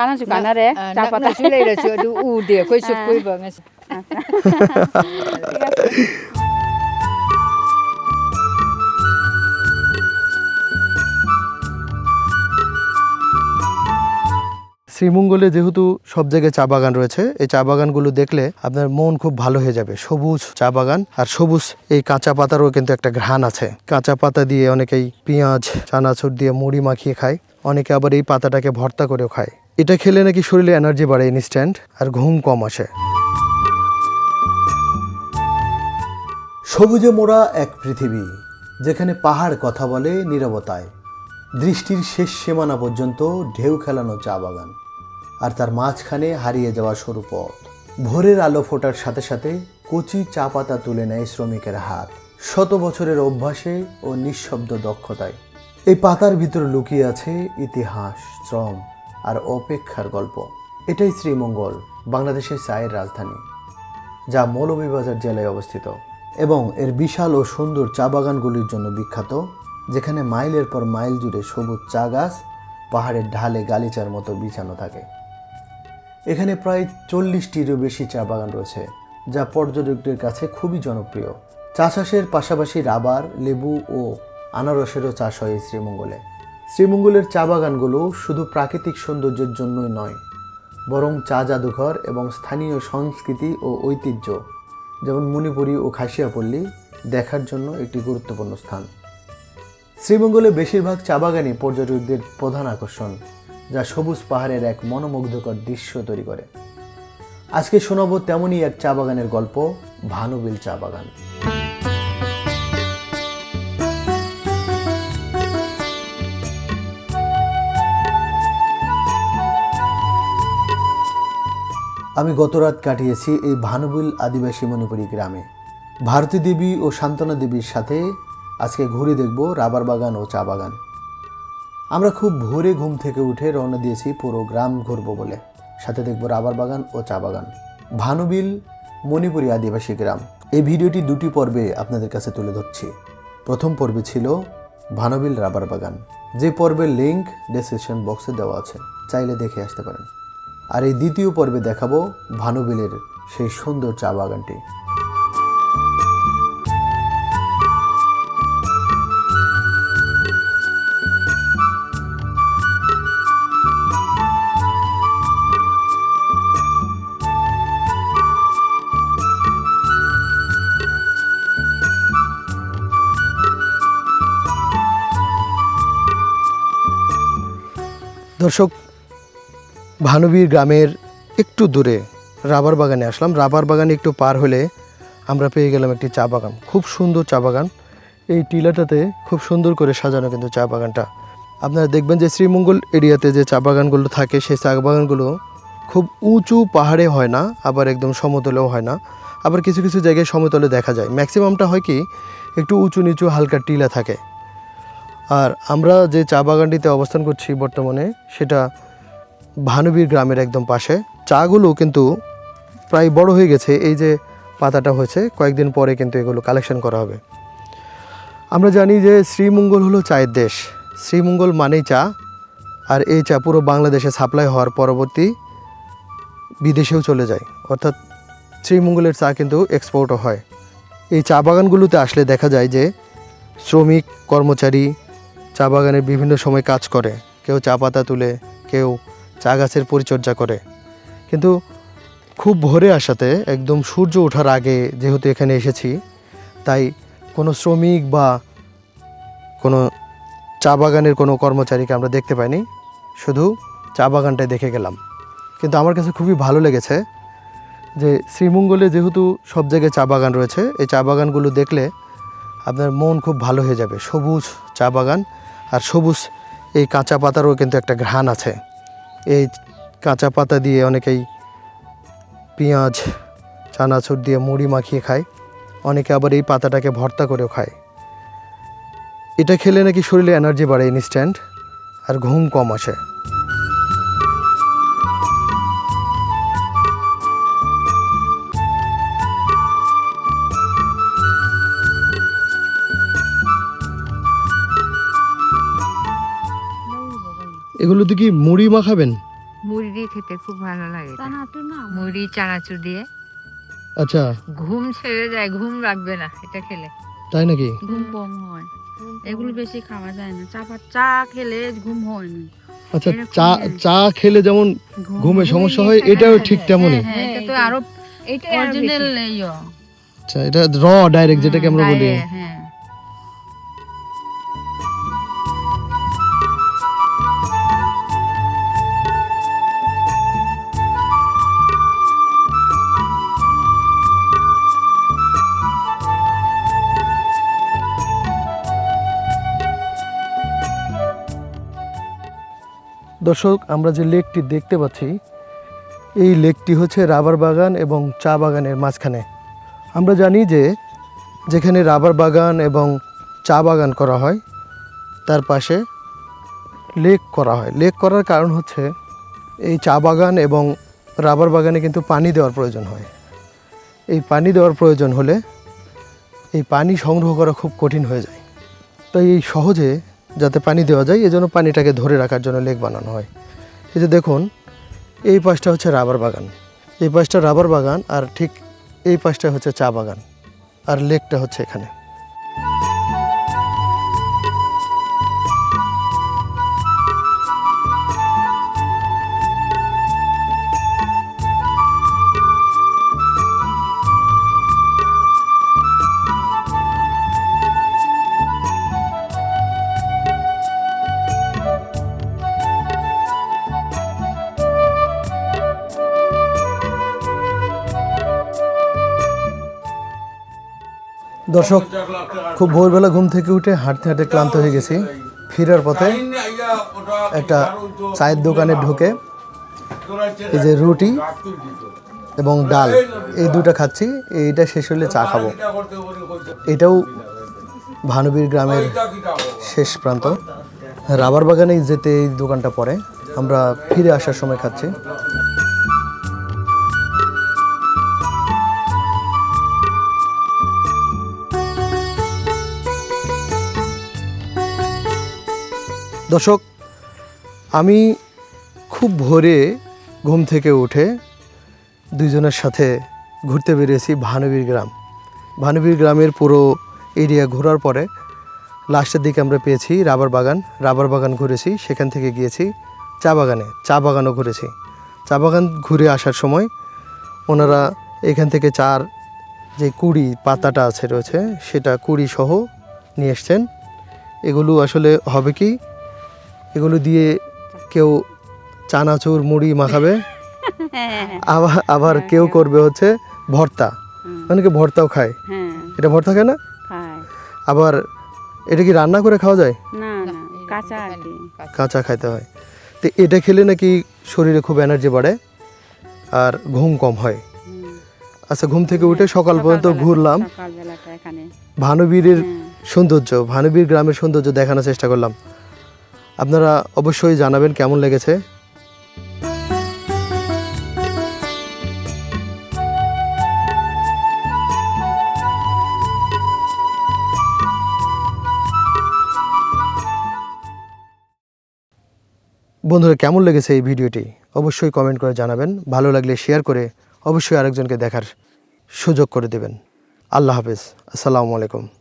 কানা চু কানা রে চা পাতা উ কই কই বং শ্রীমঙ্গলে যেহেতু সব জায়গায় চা বাগান রয়েছে এই চা বাগানগুলো দেখলে আপনার মন খুব ভালো হয়ে যাবে। সবুজ চা বাগান আর সবুজ এই কাঁচা পাতারও কিন্তু একটা ঘ্রাণ আছে। কাঁচা পাতা দিয়ে অনেকেই পেঁয়াজ চানাচুর দিয়ে মুড়ি মাখিয়ে খায় অনেকে আবার এই পাতাটাকে ভর্তা করেও খায়। এটা খেলে নাকি শরীরে এনার্জি বাড়ে ইনস্ট্যান্ট আর ঘুম কম আসে। সবুজে মোড়া এক পৃথিবী, যেখানে পাহাড় কথা বলে নিরবতায়। দৃষ্টির শেষ সীমানা পর্যন্ত ঢেউ খেলানো চা বাগান, আর তার মাঝখানে হারিয়ে যাওয়া সরু পথ। ভোরের আলো ফোটার সাথে সাথে কচি চা পাতা তুলে নেয় শ্রমিকের হাত। শত বছরের অভ্যাসে ও নিঃশব্দ দক্ষতায়। এই পাতার ভিতর লুকিয়ে আছে ইতিহাস, শ্রম আর অপেক্ষার গল্প। এটাই শ্রীমঙ্গল, বাংলাদেশের চায়ের রাজধানী, যা মৌলভীবাজার জেলায় অবস্থিত এবং এর বিশাল ও সুন্দর চা বাগানগুলির জন্য বিখ্যাত, যেখানে মাইলের পর মাইল জুড়ে সবুজ চা গাছ, পাহাড়ের ঢালে গালিচার মতো বিছানো থাকে। এখানে প্রায় চল্লিশটিরও বেশি চা বাগান রয়েছে, যা পর্যটকদের কাছে খুবই জনপ্রিয়। চা চাষের পাশাপাশি রাবার, লেবু ও আনারসেরও চাষ হয় শ্রীমঙ্গলে। শ্রীমঙ্গলের চা বাগানগুলো শুধু প্রাকৃতিক সৌন্দর্যের জন্যই নয়, বরং চা জাদুঘর এবং স্থানীয় সংস্কৃতি ও ঐতিহ্য, যেমন মণিপুরী ও খাসিয়াপল্লী, দেখার জন্য একটি গুরুত্বপূর্ণ স্থান। শ্রীমঙ্গলে বেশিরভাগ চা বাগানই পর্যটকদের প্রধান আকর্ষণ, যা সবুজ পাহাড়ের এক মনোমুগ্ধকর দৃশ্য তৈরি করে। আজকে শোনাবো তেমনই এক চা বাগানের গল্প, ভানুবিল চা বাগান। আমি গতরাত কাটিয়েছি এই ভানুবিল আদিবাসী মণিপুরী গ্রামে। ভারতী দেবী ও শান্তনা দেবীর সাথে আজকে ঘুরে দেখব রাবার বাগান ও চা বাগান। আমরা খুব ভোরে ঘুম থেকে উঠে রওনা দিয়েছি পুরো গ্রাম ঘুরবো বলে। সাথে দেখব রাবার বাগান ও চা বাগান। ভানুবিল মণিপুরী আদিবাসী গ্রাম। এই ভিডিওটি দুটি পর্বে আপনাদের কাছে তুলে ধরছি। প্রথম পর্বে ছিল ভানুবিল রাবার বাগান। যে পর্বের লিঙ্ক ডেসক্রিপশন বক্সে দেওয়া আছে। চাইলে দেখে আসতে পারেন। আর এই দ্বিতীয় পর্বে দেখাবো ভানুবিলের সেই সুন্দর চা বাগানটি। দর্শক ভানুবীর গ্রামের একটু দূরে রাবার বাগানে আসলাম। রাবার বাগানে একটু পার হলে আমরা পেয়ে গেলাম একটি চা বাগান। খুব সুন্দর চা বাগান। এই টিলাটাতে খুব সুন্দর করে সাজানো কিন্তু চা বাগানটা। আপনারা দেখবেন যে শ্রীমঙ্গল এরিয়াতে যে চা বাগানগুলো থাকে, সেই চা বাগানগুলো খুব উঁচু পাহাড়ে হয় না, আবার একদম সমতলেও হয় না। আবার কিছু কিছু জায়গায় সমতলে দেখা যায়। ম্যাক্সিমামটা হয় কি, একটু উঁচু নিচু হালকা টিলা থাকে। আর আমরা যে চা বাগানটিতে অবস্থান করছি বর্তমানে, সেটা ভানুবীর গ্রামের একদম পাশে। চাগুলো কিন্তু প্রায় বড় হয়ে গেছে। এই যে পাতাটা হয়েছে, কয়েকদিন পরে কিন্তু এগুলো কালেকশন করা হবে। আমরা জানি যে শ্রীমঙ্গল হলো চায়ের দেশ। শ্রীমঙ্গল মানেই চা। আর এই চা পুরো বাংলাদেশে সাপ্লাই হওয়ার পরবর্তী বিদেশেও চলে যায়। অর্থাৎ শ্রীমঙ্গলের চা কিন্তু এক্সপোর্টও হয়। এই চা বাগানগুলোতে আসলে দেখা যায় যে শ্রমিক, কর্মচারী চা বাগানের বিভিন্ন সময় কাজ করে। কেউ চা পাতা তুলে, কেউ চা গাছের পরিচর্যা করে। কিন্তু খুব ভোরে আসাতে একদম সূর্য ওঠার আগে যেহেতু এখানে এসেছি, তাই কোনো শ্রমিক বা কোনো চা বাগানের কোনো কর্মচারীকে আমরা দেখতে পাইনি, শুধু চা বাগানটাই দেখে গেলাম। কিন্তু আমার কাছে খুবই ভালো লেগেছে যে শ্রীমঙ্গলে যেহেতু সব জায়গায় চা বাগান রয়েছে, এই চা বাগানগুলো দেখলে আপনার মন খুব ভালো হয়ে যাবে। সবুজ চা বাগান আর সবুজ এই কাঁচা পাতারও কিন্তু একটা ঘ্রাণ আছে। এই কাঁচা পাতা দিয়ে অনেকেই পেঁয়াজ, চানাচুর দিয়ে মুড়ি মাখিয়ে খায়। অনেকে আবার এই পাতাটাকে ভর্তা করেও খায়। এটা খেলে নাকি শরীরে এনার্জি বাড়ে ইনস্ট্যান্ট, আর ঘুম কম আসে। এগুলোতে কি মুড়ি মাখাবেন? মুড়ি দিয়ে খেতে খুব ভালো লাগে। চানাচুর না মুড়ি চানাচুর দিয়ে। আচ্ছা। ঘুম ছেড়ে যায় ঘুম লাগবে না এটা খেলে। তাই নাকি? ঘুম কম হয়। এগুলো বেশি খাওয়া যায় না। চা চা খেলে ঘুম হয় না। আচ্ছা চা হ্যাঁ। চা খেলে যেমন ঘুম ঘুমের সমস্যা হয় এটাও ঠিক হ্যাঁ, তেমনই। হ্যাঁ এটা তো আরও এটা অরিজিনাল আচ্ছা এটা র ডাইরেক্ট যেটাকে আমরা বলি। হ্যাঁ। দর্শক, আমরা যে লেকটি দেখতে পাচ্ছি, এই লেকটি হচ্ছে রাবার বাগান এবং চা বাগানের মাঝখানে। আমরা জানি যে, যেখানে রাবার বাগান এবং চা বাগান করা হয়, তার পাশে লেক করা হয়। লেক করার কারণ হচ্ছে, এই চা বাগান এবং রাবার বাগানে কিন্তু পানি দেওয়ার প্রয়োজন হয়। এই পানি দেওয়ার প্রয়োজন হলে এই পানি সংগ্রহ করা খুব কঠিন হয়ে যায়। তাই এই সহজে যাতে পানি দেওয়া যায়, এজন্য পানিটাকে ধরে রাখার জন্য লেক বানানো হয়। এই যে দেখুন, এই পাশটা হচ্ছে রাবার বাগান। এই পাশটা রাবার বাগান আর ঠিক এই পাশটা হচ্ছে চা বাগান। আর লেকটা হচ্ছে এখানে। দর্শক, খুব ভোরবেলা ঘুম থেকে উঠে হাঁটতে হাঁটতে ক্লান্ত হয়ে গেছি। ফেরার পথে একটা চায়ের দোকানে ঢুকে এই যে রুটি এবং ডাল, এই দুটো খাচ্ছি। এইটা শেষ হলে চা খাব। এটাও ভানুবীর গ্রামের শেষ প্রান্ত। রাবার বাগানে যেতে এই দোকানটা পড়ে। আমরা ফিরে আসার সময় খাচ্ছি। দর্শক, আমি খুব ভোরে ঘুম থেকে উঠে দুইজনের সাথে ঘুরতে বেরিয়েছি ভানবীর গ্রাম। ভানবীর গ্রামের পুরো এরিয়া ঘোরার পরে লাস্টের দিকে আমরা পেয়েছি রাবার বাগান। রাবার বাগান ঘুরেছি, সেখান থেকে গিয়েছি চা বাগানে। চা বাগানও ঘুরেছি। চা বাগান ঘুরে আসার সময় ওনারা এখান থেকে চার যে কুড়ি পাতাটা আছে রয়েছে, সেটা কুড়ি সহ নিয়ে এসছেন। এগুলো আসলে হবে কি? এগুলো দিয়ে কেউ চানাচুর মুড়ি মাখাবে হ্যাঁ। আবার আবার কেউ করবে হচ্ছে ভর্তা। অনেকে ভর্তাও খায়। হ্যাঁ। এটা ভর্তা খায় না? আবার এটা কি রান্না করে খাওয়া যায়? কাঁচা কাঁচা খাইতে হয়। তো এটা খেলে নাকি শরীরে খুব এনার্জি বাড়ে আর ঘুম কম হয়। আচ্ছা ঘুম থেকে উঠে সকাল পর্যন্ত ঘুরলাম। ভানুবীরের হ্যাঁ। সৌন্দর্য ভানুবীর গ্রামের সৌন্দর্য দেখানোর চেষ্টা করলাম। আপনারা অবশ্যই জানাবেন কেমন লেগেছে। বন্ধুরা, কেমন লেগেছে এই ভিডিওটি? অবশ্যই কমেন্ট করে জানাবেন। ভালো লাগলে শেয়ার করে অবশ্যই আরেকজনকে দেখার সুযোগ করে দেবেন। আল্লাহ হাফেজ। আসসালামু আলাইকুম।